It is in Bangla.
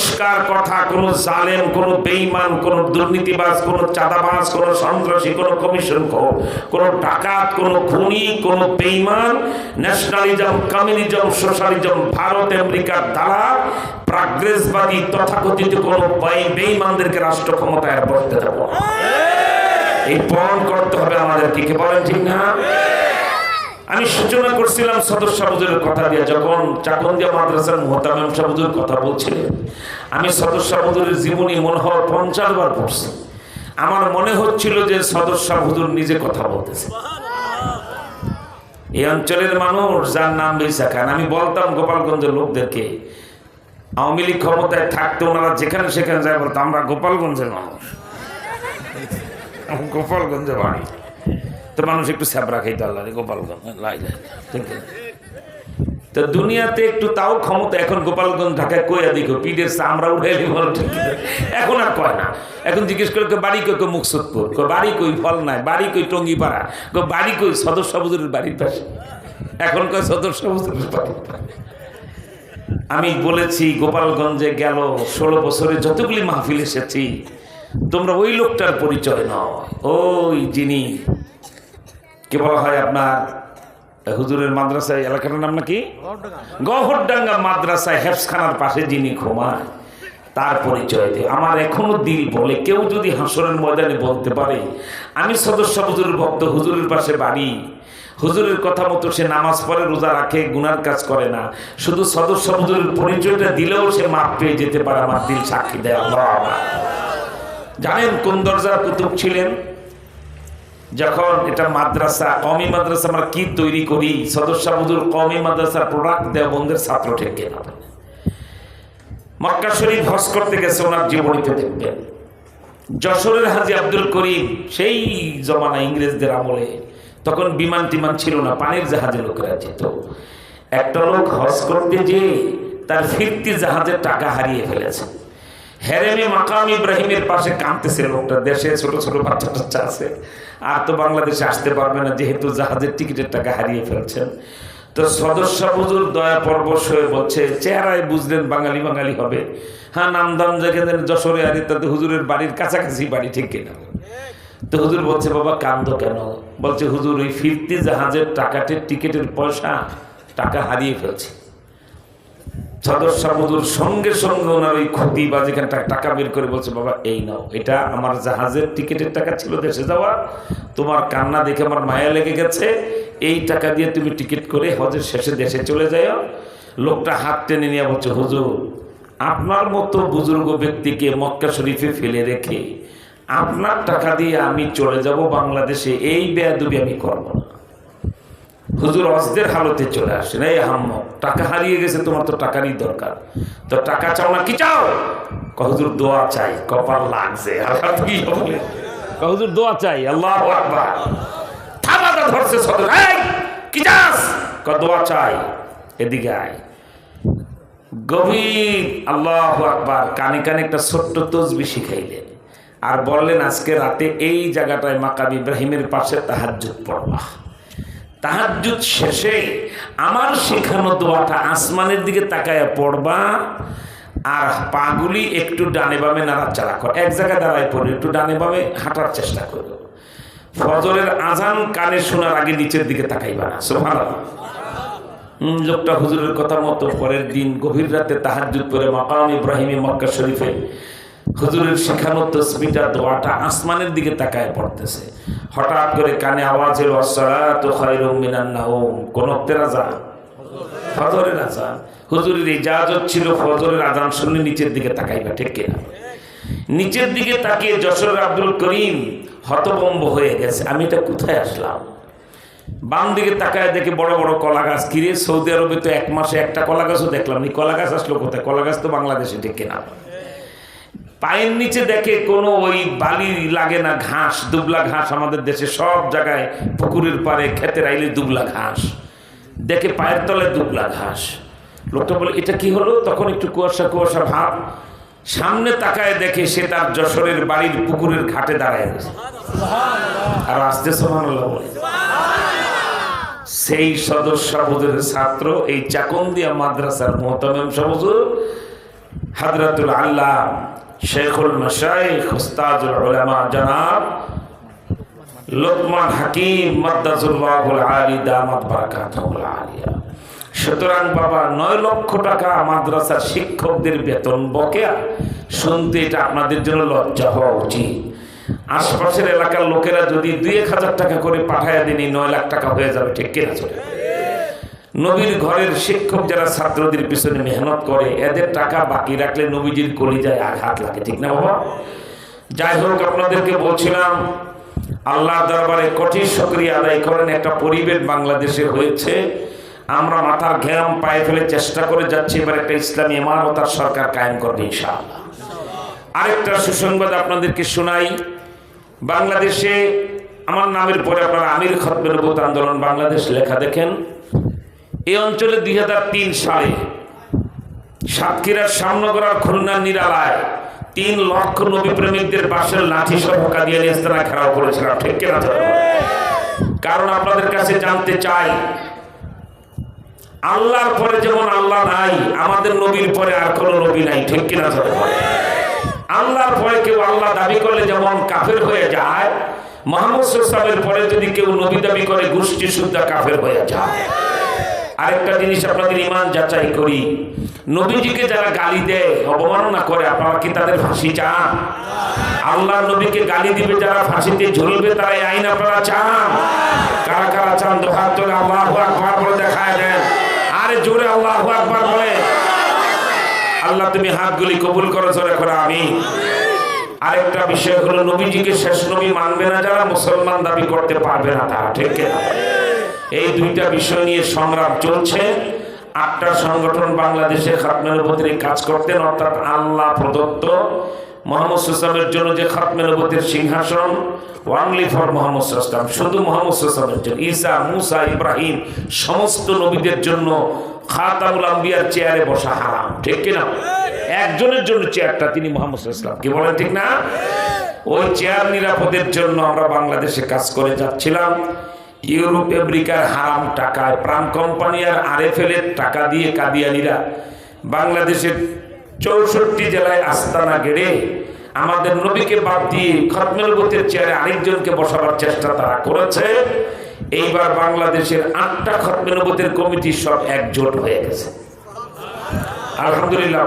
পরিষ্কার কথা কোন জালেম কোন বেঈমান কোন দুর্নীতিবাজ কোন চাঁদাবাজ কোন সন্ত্রাসী কোন কমিশন কোন ডাকাত কোন খুনি কোন বেঈমান ন্যাশনালিজম কমিউনিজম সোশ্যালিজম ভারত আমেরিকার দ্বারা প্রাগ্রেসবাদী তথাকথিত কোন বে- বেঈমানদেরকে রাষ্ট্র ক্ষমতায় বসতে দেবো এই পণ করতে হবে আমাদেরকে কে বলেন ঠিক না? আমি সূচনা করছিলাম সদস্য সাহুজুরের কথা দিয়ে, যখন চাকন্দিয়া মাদ্রাসার মোহতামিম সাহুজুর কথা বলছিলেন, আমি সদস্য সাহুজুরের জীবনী মনে হওয়ার পঞ্চাশ বার পড়ছি। আমার মনে হচ্ছিল যে সদস্য হুজুর নিজে কথা বলতেছে। এই অঞ্চলের মানুষ, যার নাম বেসা খান আমি বলতাম, গোপালগঞ্জের লোকদেরকে, আওয়ামী লীগ ক্ষমতায় থাকতে ওনারা যেখানে সেখানে যায়, বলতো, আমরা গোপালগঞ্জের মানুষ। গোপালগঞ্জে বাড়ি। তো মানুষ একটু স্যাবরা খাইতে আল্লাহ গোপালগঞ্জ। ঠিক তো দুনিয়াতে একটু তাও ক্ষমতা, এখন গোপালগঞ্জ, ঢাকায় কইয়া দিকে পিঠের চামড়া উঠে এখন আর কয় না। এখন জিজ্ঞেস করে বাড়ি কই মুকসুদপুর? বাড়ি কই, ফল নাই, বাড়ি কই, টঙ্গিপাড়া? বাড়ি কই সদস্য সবুজের বাড়ির পাশে? এখন কয় সদস্য সবুজের বাড়ির আমি বলেছি, গোপালগঞ্জে গেল ষোলো বছরে যতগুলি মাহফিল এসেছি, তোমরা ওই লোকটার পরিচয় নাও। ওই যিনি কি বলা হয় আপনার? হুজুরের মাদ্রাসায়, এলাকাটার নাম নাকি? গহরডাঙ্গা মাদ্রাসায় হেফসখানার পাশে যিনি ঘুমায়, তার পরিচয় দিয়ে আমার এখনও দিল বলে, কেউ যদি হাসরের ময়দানে বলতে পারে, আমি সদস্য হুজুরের ভক্ত, হুজুরের পাশে বাড়ি। হুজুরের কথা মতো সে নামাজ পড়ে, রোজা রাখে, গুনার কাজ করে না। শুধু সদস্য হুজুরের পরিচয়টা দিলেও সে মাপ পেয়ে যেতে পারে, আমার দিল সাক্ষী দেয় জানেন কোন দরজার কুতুব ছিলেন? যখন এটা মাদ্রাসা কমি মাদ্রাসা আমরা কি তৈরি করি? সদস্য হুজুর কমি মাদ্রাসার প্রোডাক্ট দেওয়া বন্ধের ছাত্র ঠেকে না মক্কা শরীফ হজ করতে গেছে, ওনার জীবনীতে দেখবেন। যশোরের হাজি আব্দুল করিম, সেই জমানা ইংরেজদের আমলে তখন বিমান টিমান ছিল না, পানির জাহাজে লোকেরা যেত। একটা লোক হজ করতে যে তার ফিরতি জাহাজের টাকা হারিয়ে ফেলেছে। হেরেমে মাকাম ইব্রাহিমের পাশে কাঁদতেছে লোকটা। দেশে ছোট ছোট বাচ্চা টাচ্চা আছে। আর তো বাংলাদেশে আসতে পারবে না, যেহেতু জাহাজের টিকিটের টাকা হারিয়ে ফেলছেন। তো সদস্য হুজুর দয়া পরবশ হয়ে বলছে, চেহারায় বুঝলেন বাঙালি বাঙালি হবে। হ্যাঁ নামদাম যেখানে যশোরে আর, তাতে হুজুরের বাড়ির কাছাকাছি বাড়ি ঠিক কিনা? তো হুজুর বলছে, বাবা, কান্দ কেন? বলছে, হুজুর, ওই ফিরতি জাহাজের টাকাটের টিকিটের পয়সা টাকা হারিয়ে ফেলছে। সদস্য হুজুর সঙ্গে সঙ্গে ওনার ওই ক্ষতি বা যেখানে টাকা বের করে বলছে, বাবা, এই নাও, এটা আমার জাহাজের টিকিটের টাকা ছিল দেশে যাওয়া তোমার কান্না দেখে আমার মায়া লেগে গেছে, এই টাকা দিয়ে তুমি টিকিট করে হজের শেষে দেশে চলে যাও লোকটা হাত টেনে নিয়ে বলছে, হুজুর, আপনার মতো বুজুর্গ ব্যক্তিকে মক্কা শরীফে ফেলে রেখে আপনার টাকা দিয়ে আমি চলে যাব বাংলাদেশে, এই বেয়াদুবি আমি করব হুজুর অজদের হালতে চলে আসেন। এই হাম্ম টাকা হারিয়ে গেছে, তোমার তো টাকারই দরকার। তো টাকা চাও না, কি চাও? ক হুজুর, দোয়া চাই, কপাল লাগছে। আল্লাহ কি বলে। হুজুর, দোয়া চাই, আল্লাহ আকবার। ধরছে কি চাস? ক দোয়া চাই, এদিকে আয়। গভীর আল্লাহ আকবার, কানে কানে একটা ছোট্ট তসবি শিখাইলেন। আর বললেন, আজকে রাতে এই জায়গাটায় মাকাব ইব্রাহিমের পাশে তাহার তাহাজ্জুদ পড়বা। তাহাজ্জুদ শেষে আমার শেখানো দোয়াটা আসমানের দিকে তাকায় পড়বা আর পাগুলি একটু ডানে বামে নাড়াচাড়া কর। এক জায়গায় দাঁড়ায় পড়ে, একটু ডানে বামে হাঁটার চেষ্টা করো। ফজরের আজান কানে শোনার আগে নিচের দিকে তাকাইবা না লোকটা হুজুরের কথা মতো পরের দিন গভীর রাতে তাহাজ্জুদ করে মাকাম ইব্রাহিমে মক্কা শরীফে হুজুরের শেখানো তসবিটা দোয়াটা আসমানের দিকে তাকায় পড়তেছে। হঠাৎ করে কানে আওয়াজ এলো, আসসালাতু খায়রুম মিনান নাওম। কোন তেরা যা ফজরের আজান। হুজুরের ইজাজত ছিল ফজরের আজান শুনে নিচের দিকে তাকাইবা, ঠিক কিনা? নিচের দিকে তাকিয়ে যশোর আব্দুল করিম হতভম্ব হয়ে গেছে, আমি এটা কোথায় আসলাম? বাম দিকে তাকায় দেখে বড় বড় কলা গাছ কিরে, সৌদি আরবে তো এক মাসে একটা কলা গাছও দেখলাম এই কলা গাছ আসলো কোথায়? কলা গাছ তো বাংলাদেশে ডেকে না পায়ের নিচে দেখে কোনো ওই বালি লাগে না ঘাস, দুবলা ঘাস আমাদের দেশে সব জায়গায় পুকুরের পাড়ে খেতে আইলে দুবলা ঘাস। দেখে পায়ের তলায় দুবলা ঘাস। লোকটা বলে, এটা কি হলো? তখন একটু কুয়াশা কুয়াশা ভাব। সামনে তাকায় দেখে সে তার যশোরের বাড়ির পুকুরের ঘাটে দাঁড়ায় আর আসতে সেই সদস্য ছাত্র, এই চাকন্দিয়া মাদ্রাসার মোহতামেম সাবুজুর হাজরাতুল আল্লাহ শেখুল মশাইখ উস্তাজুল উলামা, জনাব লোকমান হাকিম মাদ্দাজুল্লাহুল আলী, দামাত বারাকাতুল আলিয়া। সুতরাং বাবা, নয় লক্ষ টাকা মাদ্রাসার শিক্ষকদের বেতন বকেয়া। শুনতে এটা আপনাদের জন্য লজ্জা হওয়া উচিত। আশপাশের এলাকার লোকেরা যদি দুই এক হাজার টাকা করে পাঠায় দিনই নয় লাখ টাকা হয়ে যাবে, ঠিক কিনা? চলে নবীর ঘরের শিক্ষক যারা ছাত্রদের পিছনে মেহনত করে, এদের টাকা বাকি রাখলে নবীজির কলিজায় আঘাত লাগে, ঠিক না বাবা? যাই হোক, আপনাদেরকে বলছিলাম আল্লাহ দরবারে কঠিন সক্রিয় আদায় করেন, একটা পরিবেশ বাংলাদেশে হয়েছে। আমরা মাথার ঘ্যাম পায়ে ফেলে চেষ্টা করে যাচ্ছি, এবার একটা ইসলামী ইমারত আর সরকার কায়েম করবে, ইনশাআল্লাহ। আরেকটা সুসংবাদ আপনাদেরকে শোনাই। বাংলাদেশে, আমার নামের পরে আপনারা আমির খতমের আন্দোলন বাংলাদেশ লেখা দেখেন। এই অঞ্চলে দুই হাজার তিন সালে সাতক্ষীরার সামনগরার খুলনা নিরালায় তিন লক্ষ নবী প্রেমিকদের পাশের লাঠি সহ কাদিয়ানি ইস্তানা ঘেরাও করেছিলাম। ঠিক কিনা কারণ আপনাদের কাছে জানতে চাই, আল্লাহর পরে যেমন আল্লাহ নাই, আমাদের নবীর পরে আর কোনো নবী নাই। ঠিক কিনা আল্লাহর পরে কেউ আল্লাহ দাবি করলে যেমন কাফের হয়ে যায়, মোহাম্মদ সাল্লামের পরে যদি কেউ নবী দাবি করে গোষ্ঠী শুদ্ধা কাফের হয়ে যায়। আরেকটা জিনিস আপনাদের ইমান যাচাই করি। নবীজিকে যারা গালি দেয়, অবমাননা করে, আপনারা কি তাদের ফাঁসি চান? আল্লাহ নবীকে গালি দিবে, যারা ফাঁসিতে ঝুলবে, তারা আইন আপনারা চান? কারা কারা চান? দোহাত তোলে আল্লাহ আকবার বলে দেখায় দেন। আরে জোরে আল্লাহ আকবার বলে। আল্লাহ, তুমি হাতগুলি কবুল করো জোরে করে আমি। আরেকটা বিষয় হলো, নবীজিকে শেষ নবী মানবে না যারা, মুসলমান দাবি করতে পারবে না তারা, ঠিক কিনা? এই দুইটা বিষয় নিয়ে সংগ্রাম চলছে। আটটা সংগঠন বাংলাদেশে খাতমে নবতির কাজ করতেন, অর্থাৎ আল্লাহ প্রদত্ত। মোহাম্মদ সুসলামের জন্য যে খাতমে সিংহাসন ওয়ানলি ফর মোহাম্মদ সুসলাম, শুধু মোহাম্মদ সুসলামের জন্য। ঈসা, মুসা, ইব্রাহিম, সমস্ত নবীদের জন্য খাতামুল আম্বিয়ার চেয়ারে বসা হারাম, ঠিক কিনা একজনের জন্য চেয়ারটা তিনি মোহাম্মদ ইসলাম কি বলেন ঠিক না? ওই চেয়ার নিরাপদের জন্য আমরা বাংলাদেশে কাজ করে যাচ্ছিলাম। ইউরোপ আমেরিকার হারাম টাকায় প্রাণ কোম্পানি আর আরএফএল এর টাকা দিয়ে কাদিয়ানিরা বাংলাদেশের চৌষট্টি জেলায় আস্তানা গেড়ে আমাদের নবীকে বাদ দিয়ে খতমের গতির চেয়ারে আরেকজনকে বসাবার চেষ্টা তারা করেছে। এইবার বাংলাদেশের আটটা খতমের নবতের কমিটি সব একজোট হয়ে গেছে। আলহামদুলিল্লাহ